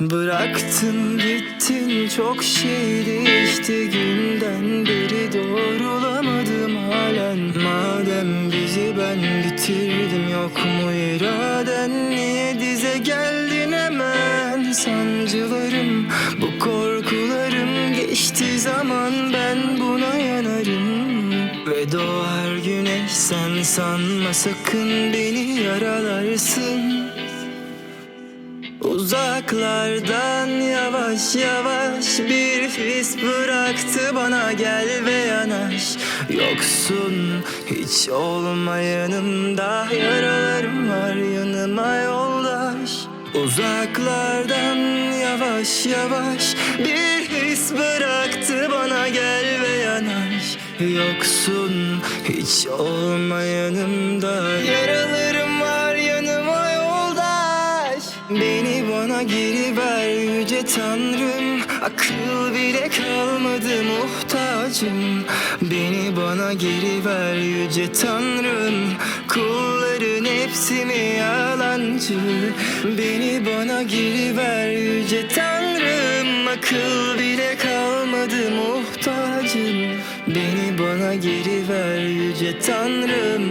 Bıraktın gittin çok şey değişti. Günden beri doğrulamadım halen. Madem bizi ben bitirdim yok mu iraden? Niye dize geldin hemen? Sancılarım Bu korkularım geçti zaman. Ben buna yanarım. Ve doğar güneş sen sanma sakın beni yaralarsın Uzaklardan yavaş yavaş bir his bıraktı bana. Gel ve yanaş. Yoksun hiç olma yanımda. Yaralarım var yanıma yoldaş Uzaklardan yavaş yavaş bir his bıraktı bana. Gel ve yanaş. Yoksun hiç olma yanımda. Yaralarım bana geri ver yüce tanrım. Akıl bile kalmadı muhtacım. Beni bana geri ver yüce tanrım. Kulların hepsi mi yalancı? Beni bana geri ver yüce tanrım. Akıl bile kalmadı muhtacım. Beni bana geri ver yüce tanrım.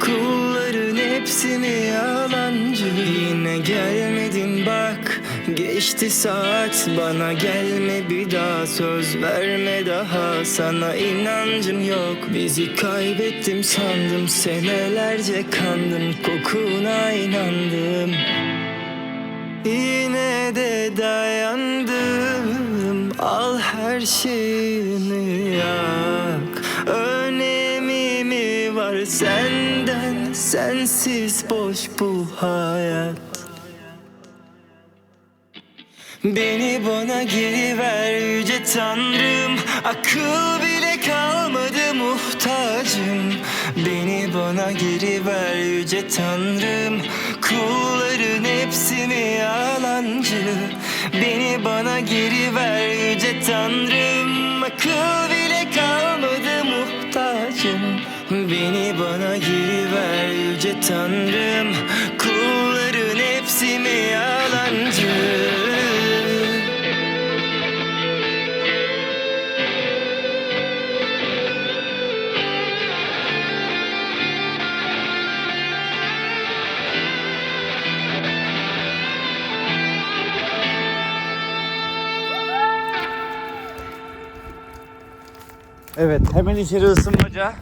Kulların hepsi mi yalancı? Yine bak Geçti saat. Bana gelme bir daha Söz verme daha. Sana inancım yok. Bizi kaybettim sandım. Senelerce kandım. Kokuna inandım. Yine de dayandım. Al her şeyini yak. Önemi mi var senden? Sensiz boş bu hayat Beni bana geri ver yüce tanrım. Akıl bile kalmadı muhtacım. Beni bana geri ver yüce tanrım. Kulların hepsi mi yalancı. Beni bana geri ver yüce tanrım. Akıl bile kalmadı muhtacım. Beni bana geri ver yüce tanrım Evet hemen içeri ısınmaca.